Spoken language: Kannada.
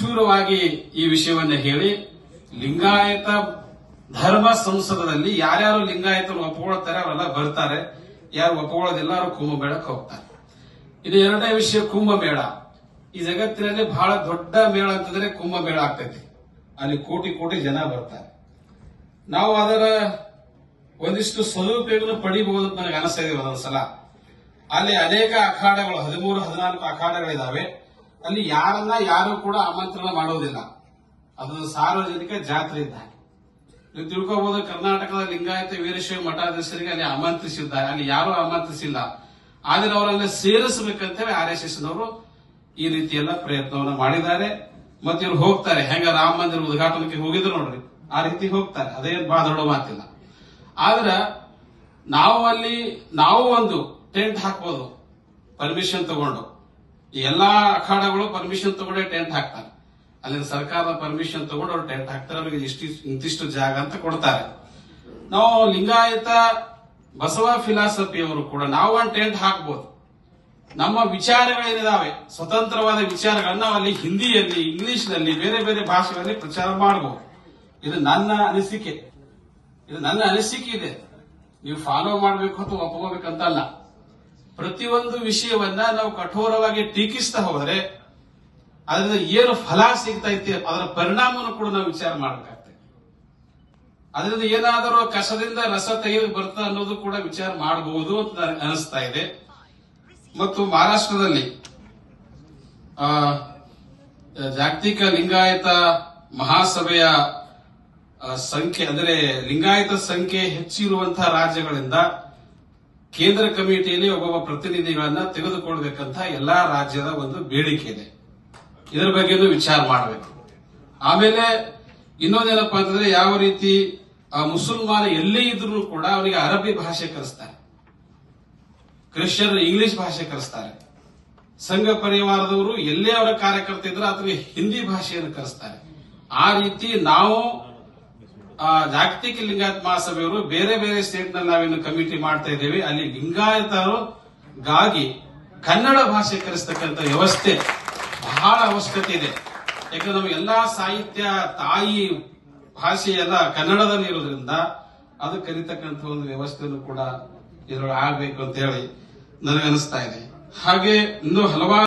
ನಿಷ್ಠೂರವಾಗಿ ಈ ವಿಷಯವನ್ನು ಹೇಳಿ ಲಿಂಗಾಯತ ಧರ್ಮ ಸಂಸದದಲ್ಲಿ ಯಾರ್ಯಾರು ಲಿಂಗಾಯತರು ಒಪ್ಕೊಳ್ತಾರೆ ಅವರೆಲ್ಲ ಬರ್ತಾರೆ. ಯಾರು ಒಪ್ಕೊಳ್ಳೋದಿಲ್ಲ ಅವರು ಕುಂಭಮೇಳಕ್ಕೆ ಹೋಗ್ತಾರೆ. ಇದು ಎರಡನೇ ವಿಷಯ ಕುಂಭಮೇಳ. ಈ ಜಗತ್ತಿನಲ್ಲಿ ಬಹಳ ದೊಡ್ಡ ಮೇಳ ಅಂತಂದ್ರೆ ಕುಂಭಮೇಳ ಆಗ್ತೈತಿ. ಅಲ್ಲಿ ಕೋಟಿ ಕೋಟಿ ಜನ ಬರ್ತಾರೆ. ನಾವು ಅದರ ಒಂದಿಷ್ಟು ಸದುಪಯೋಗ ಪಡಿಬಹುದು ಅಂತ ನನಗೆ ಅನಿಸ್ತಾ ಇದೆ ಒಂದೊಂದ್ಸಲ. ಅಲ್ಲಿ ಅನೇಕ ಅಖಾಡಗಳು, ಹದಿಮೂರು, ಹದಿನಾಲ್ಕು ಅಖಾಡಗಳಿದಾವೆ. ಅಲ್ಲಿ ಯಾರನ್ನ ಯಾರು ಕೂಡ ಆಮಂತ್ರಣ ಮಾಡೋದಿಲ್ಲ. ಅದು ಸಾರ್ವಜನಿಕ ಜಾತ್ರೆ ಇದ್ದ. ನೀವು ತಿಳ್ಕೊಬಹುದು ಕರ್ನಾಟಕದ ಲಿಂಗಾಯತ ವೀರಶೈವ ಮಠಾಧೀಶರಿಗೆ ಅಲ್ಲಿ ಆಮಂತ್ರಿಸಿದ್ದಾರೆ. ಅಲ್ಲಿ ಯಾರು ಆಮಂತ್ರಿಸಿಲ್ಲ. ಆದರೆ ಅವರನ್ನ ಸೇರಿಸಬೇಕಂತೇಳಿ ಆರ್ ಎಸ್ ಎಸ್ ನವರು ಈ ರೀತಿ ಪ್ರಯತ್ನವನ್ನು ಮಾಡಿದ್ದಾರೆ. ಮತ್ತೆ ಇವ್ರು ಹೋಗ್ತಾರೆ. ಹೆಂಗ ರಾಮ ಮಂದಿರ ಉದ್ಘಾಟನೆಗೆ ಹೋಗಿದ್ರು ನೋಡ್ರಿ. ಆ ರೀತಿ ಹೋಗ್ತಾರೆ. ಅದೇನು ಬಹಳ ದೊಡ್ಡ ಮಾತಿಲ್ಲ. ಆದ್ರೆ ನಾವು ಅಲ್ಲಿ, ನಾವು ಒಂದು ಟೆಂಟ್ ಹಾಕ್ಬೋದು. ಪರ್ಮಿಷನ್ ತಗೊಂಡು. ಎಲ್ಲಾ ಅಖಾಡಗಳು ಪರ್ಮಿಷನ್ ತಗೊಂಡೇ ಟೆಂಟ್ ಹಾಕ್ತಾರೆ. ಅಲ್ಲಿನ ಸರ್ಕಾರದ ಪರ್ಮಿಷನ್ ತಗೊಂಡು ಅವ್ರು ಟೆಂಟ್ ಹಾಕ್ತಾರೆ. ಅವ್ರಿಗೆ ಇಷ್ಟು ಇಂತಿಷ್ಟು ಜಾಗ ಅಂತ ಕೊಡ್ತಾರೆ. ನಾವು ಲಿಂಗಾಯತ ಬಸವ ಫಿಲಾಸಫಿ ಅವರು ಕೂಡ ನಾವು ಒಂದು ಟೆಂಟ್ ಹಾಕ್ಬೋದು. ನಮ್ಮ ವಿಚಾರಗಳೇನಿದಾವೆ? ಸ್ವತಂತ್ರವಾದ ವಿಚಾರಗಳನ್ನ ಅಲ್ಲಿ ಹಿಂದಿಯಲ್ಲಿ, ಇಂಗ್ಲಿಷ್ನಲ್ಲಿ, ಬೇರೆ ಬೇರೆ ಭಾಷೆಗಳಲ್ಲಿ ಪ್ರಚಾರ ಮಾಡಬಹುದು ಇದು ನನ್ನ ಅನಿಸಿಕೆ. ಇದು ನನ್ನ ಅನಿಸಿಕೆ ಇದೆ. ನೀವು ಫಾಲೋ ಮಾಡಬೇಕು ಅಥವಾ ಒಪ್ಕೋಬೇಕಂತಲ್ಲ. ಪ್ರತಿಯೊಂದು ವಿಷಯವನ್ನ ನಾವು ಕಠೋರವಾಗಿ ಟೀಕಿಸ್ತಾ ಹೋದರೆ ಅದರಿಂದ ಏನು ಫಲ ಸಿಗ್ತೈತಿ ಅದರ ಪರಿಣಾಮವನ್ನು ಕೂಡ ನಾವು ವಿಚಾರ ಮಾಡಬೇಕಾಗ್ತದೆ. ಅದರಿಂದ ಏನಾದರೂ ಕಸದಿಂದ ರಸ ತೆಗೆದು ಬರ್ತದೆ ಅನ್ನೋದು ಕೂಡ ವಿಚಾರ ಮಾಡಬಹುದು ಅಂತ ಅನಿಸ್ತಾ ಇದೆ. ಮತ್ತು ಮಹಾರಾಷ್ಟ್ರದಲ್ಲಿ ಆ, ಜಾಗತಿಕ ಲಿಂಗಾಯತ ಮಹಾಸಭೆಯ ಸಂಖ್ಯೆ ಅಂದರೆ ಲಿಂಗಾಯತ ಸಂಖ್ಯೆ ಹೆಚ್ಚಿರುವಂತಹ ರಾಜ್ಯಗಳಿಂದ ಕೇಂದ್ರ ಕಮಿಟಿಯಲ್ಲಿ ಒಬ್ಬೊಬ್ಬ ಪ್ರತಿನಿಧಿಗಳನ್ನ ತೆಗೆದುಕೊಳ್ಬೇಕಂತ ಎಲ್ಲಾ ರಾಜ್ಯದ ಒಂದು ಬೇಡಿಕೆ ಇದೆ. ಇದರ ಬಗ್ಗೆನೂ ವಿಚಾರ ಮಾಡಬೇಕು. ಆಮೇಲೆ ಇನ್ನೊಂದೇನಪ್ಪ ಅಂತಂದ್ರೆ ಯಾವ ರೀತಿ, ಆ ಮುಸಲ್ಮಾನ ಎಲ್ಲೇ ಇದ್ರೂ ಕೂಡ ಅವರಿಗೆ ಅರಬ್ಬಿ ಭಾಷೆ ಕಲಿಸ್ತಾರೆ ಕ್ರಿಶ್ಚಿಯನ್ ಇಂಗ್ಲಿಷ್ ಭಾಷೆ ಕಲಿಸ್ತಾರೆ ಸಂಘ ಪರಿವಾರದವರು ಎಲ್ಲೇ ಅವರ ಕಾರ್ಯಕರ್ತ ಇದ್ರೆ ಅಥವಾ ಹಿಂದಿ ಭಾಷೆಯನ್ನು ಕಲಿಸ್ತಾರೆ ಆ ರೀತಿ ನಾವು ಜಾಗತಿಕ ಲಿಂಗಾಯತ ಮಹಾಸಭೆಯವರು ಬೇರೆ ಬೇರೆ ಸ್ಟೇಟ್ನಲ್ಲಿ ನಾವೇನು ಕಮಿಟಿ ಮಾಡ್ತಾ ಇದ್ದೇವೆ. ಅಲ್ಲಿ ಲಿಂಗಾಯತರು ಗಾಗಿ ಕನ್ನಡ ಭಾಷೆ ಕಲಿಸ್ತಕ್ಕಂಥ ವ್ಯವಸ್ಥೆ ಬಹಳ ಅವಶ್ಯಕತೆ ಇದೆ. ಯಾಕಂದ್ರೆ ನಮ್ಗೆ ಎಲ್ಲಾ ಸಾಹಿತ್ಯ ತಾಯಿ ಭಾಷೆ ಎಲ್ಲ ಕನ್ನಡದಲ್ಲಿ ಇರೋದ್ರಿಂದ ಅದು ಕಲಿತಕ್ಕಂಥ ಒಂದು ವ್ಯವಸ್ಥೆಯನ್ನು ಕೂಡ ಇದರೊಳಗೆ ಆಗ್ಬೇಕು ಅಂತ ಹೇಳಿ ನನಗನ್ನಿಸ್ತಾ ಇದೆ. ಹಾಗೆ ಇನ್ನು ಹಲವಾರು